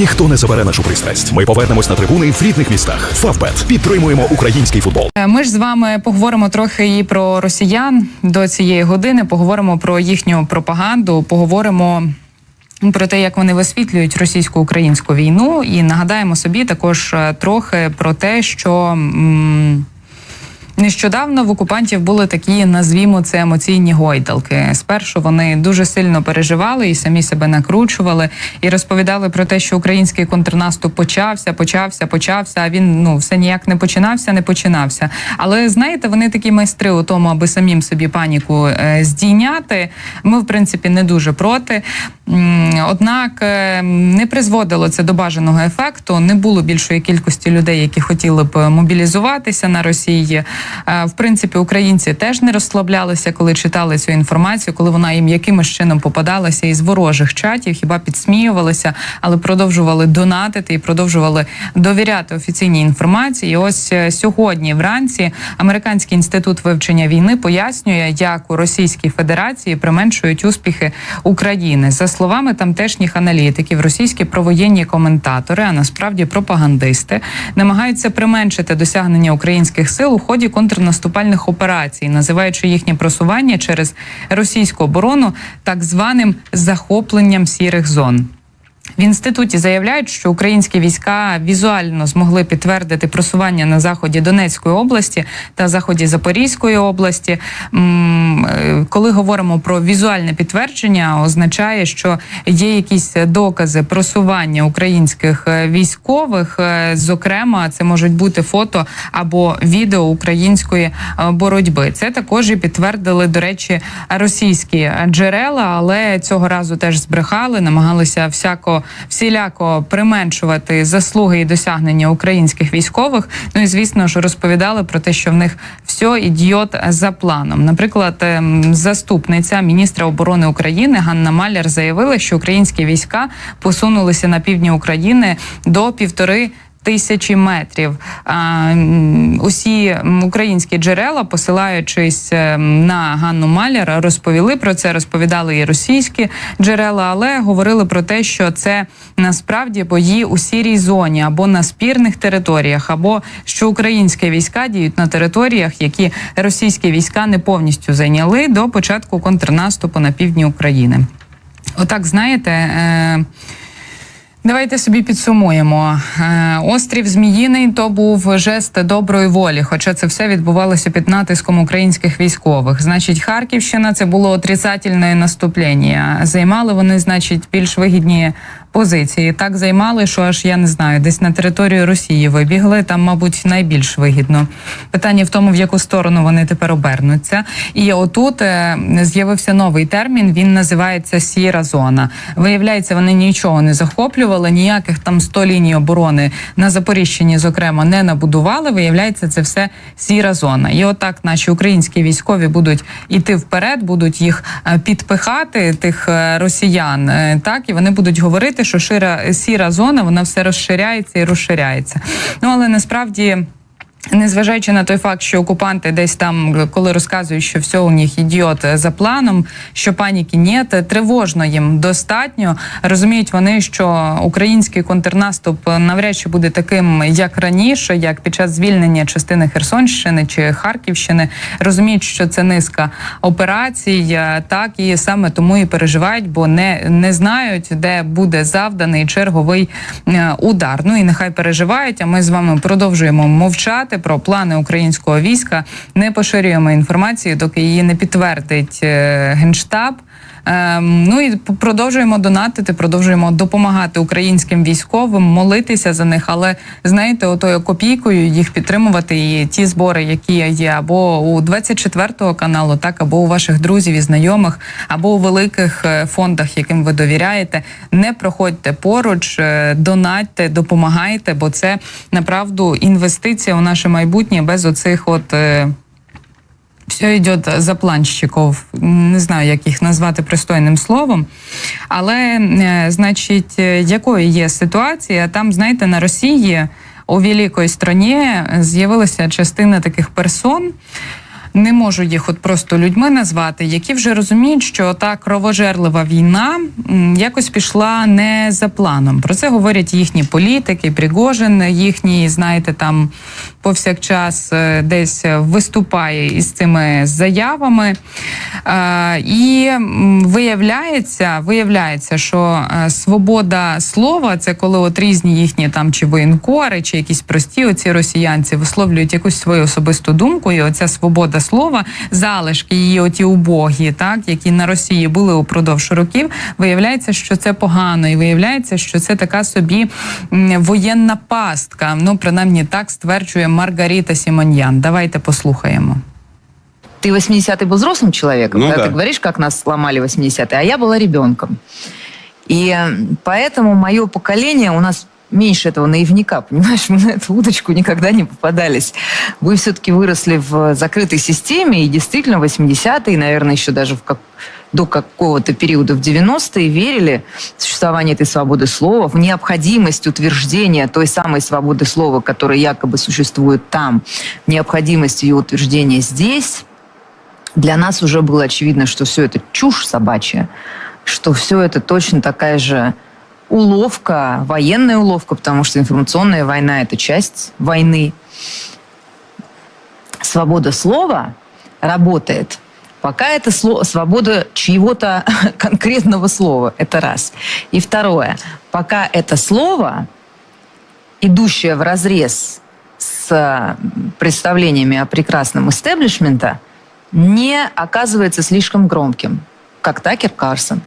Ніхто не забере нашу пристрасть. Ми повернемось на трибуни в рідних містах. Фавбет підтримуємо український футбол. Е, Ми ж з вами поговоримо трохи і про росіян до цієї години. Поговоримо про їхню пропаганду. Поговоримо. Про те, як вони висвітлюють російсько-українську війну, і нагадаємо собі також е, трохи про те, що м, Нещодавно в окупантів були такі, назвімо це емоційні гойдалки. Спершу вони дуже сильно переживали і самі себе накручували, і розповідали про те, що український контрнаступ почався, почався, почався. А він ну все ніяк не починався, не починався. Але знаєте, вони такі майстри у тому, аби самим собі паніку е, здійняти. Ми, в принципі, не дуже проти. Однак е, не призводило це до бажаного ефекту. Не було більшої кількості людей, які хотіли б мобілізуватися на Росії. Е, В принципі, українці теж не розслаблялися, коли читали цю інформацію, коли вона їм якимось чином попадалася із ворожих чатів, хіба підсміювалися, але продовжували донатити і продовжували довіряти офіційній інформації. І ось е, сьогодні, вранці, американський інститут вивчення війни пояснює, як у Російській Федерації применшують успіхи України. За словами тамтешніх аналітиків, російські провоєнні коментатори, а насправді пропагандисти, намагаються применшити досягнення українських сил у ході контрнаступальних операцій, називаючи їхнє просування через російську оборону так званим захопленням сірих зон. В інституті заявляють, що українські війська візуально змогли підтвердити просування на заході Донецької області та заході Запорізької області. Е, Коли говоримо про візуальне підтвердження, означає, що є якісь докази просування українських е, військових. Е, Зокрема, це можуть бути фото або відео української боротьби. Це також і підтвердили, до речі, російські джерела, але цього разу теж збрехали, намагалися всяко всіляко применшувати заслуги і досягнення українських військових. Ну і звісно ж розповідали про те, що в них все ідіот за планом. Наприклад, ем, заступниця міністра оборони України Ганна Маляр заявила, що українські війська посунулися на півдні України до півтори. Тисячі метрів а, усі українські джерела, посилаючись ем, на Ганну Маляр, розповіли про це. Розповідали і російські джерела, але говорили про те, що це насправді бої у сірій зоні або на спірних територіях, або що українські війська діють на територіях, які російські війська не повністю зайняли до початку контрнаступу на півдні України. Отак, знаєте. Е- Давайте собі підсумуємо. Е, Острів Зміїний то був жест доброї волі, хоча це все відбувалося під натиском українських військових. Значить, Харківщина це було отрицательне наступлення. Займали вони, значить, більш вигідні позиції. Так займали, що аж я не знаю, десь на територію Росії вибігли. Там, мабуть, найбільш вигідно. Питання в тому, в яку сторону вони тепер обернуться. І отут е, з'явився новий термін. Він називається сіра зона. Виявляється, вони нічого не захоплювали, ніяких там 100 ліній оборони на Запоріжчині, зокрема, не набудували. Виявляється, це все сіра зона. І отак наші українські військові будуть іти вперед, будуть їх е, підпихати, тих е, росіян. е, Так і вони будуть говорити, що шира сіра зона, вона все розширяється і розширяється. Ну але насправді. Незважаючи на той факт, що окупанти десь там, коли розказують, що все у них ідіот за планом, що паніки нет, тривожно їм достатньо. Розуміють вони, що український контрнаступ навряд чи буде таким, як раніше, як під час звільнення частини Херсонщини чи Харківщини. Розуміють, що це низка операцій, е, так і саме тому і переживають, бо не, не знають, де буде завданий черговий е, удар. Ну і нехай переживають. А ми з вами продовжуємо мовчати про плани українського війська. Не поширюємо інформацію, доки її не підтвердить е, генштаб. Ем, ну і продовжуємо донатити, продовжуємо допомагати українським військовим, молитися за них. Але знаєте, отою копійкою їх підтримувати і ті збори, які є або у 24 каналу, так або у ваших друзів і знайомих, або у великих е, фондах, яким ви довіряєте. Не проходьте поруч, е, донатьте, допомагайте, бо це направду інвестиція у наше майбутнє без оцих от. Все йде за планщиков. Не знаю, як їх назвати пристойним словом. Але, е, значить, е, якою є ситуація? Там, знаєте, на Росії у великій страні з'явилася частина таких персон. не можу їх от просто людьми назвати, які вже розуміють, що та кровожерлива війна якось пішла не за планом. Про це говорять їхні політики, Пригожин, їхній, знаєте, там повсякчас е, десь виступає із цими заявами. Е, І виявляється, виявляється, що е, свобода слова це коли от різні їхні там чи воєнкори, чи якісь прості оці росіянці висловлюють якусь свою особисту думку, і оця свобода слова, залишки її, оті убогі, так які на Росії були упродовж років. Виявляється, що це погано, і виявляється, що це така собі воєнна пастка. Ну, принаймні так стверджує Маргарита Сімоньян. Давайте послухаємо. Ты 80-й был взрослым человеком, Ну когда да. ты говоришь, как нас сломали 80-е, а я была ребенком. И поэтому мое поколение, у нас меньше этого наивника, понимаешь, мы на эту удочку никогда не попадались. Вы все-таки выросли в закрытой системе, и действительно в 80-е, наверное, еще даже в как, до какого-то периода в 90-е верили в существование этой свободы слова, в необходимость утверждения той самой свободы слова, которая якобы существует там, необходимость ее утверждения здесь. Для нас уже было очевидно, что все это чушь собачья, что все это точно такая же уловка, военная уловка, потому что информационная война – это часть войны. Свобода слова работает, пока это свобода чьего-то конкретного слова. Это раз. И второе. Пока это слово, идущее в разрез с м, представлениями о прекрасном истеблишмента, не оказывается слишком громким, как Такер Карсон.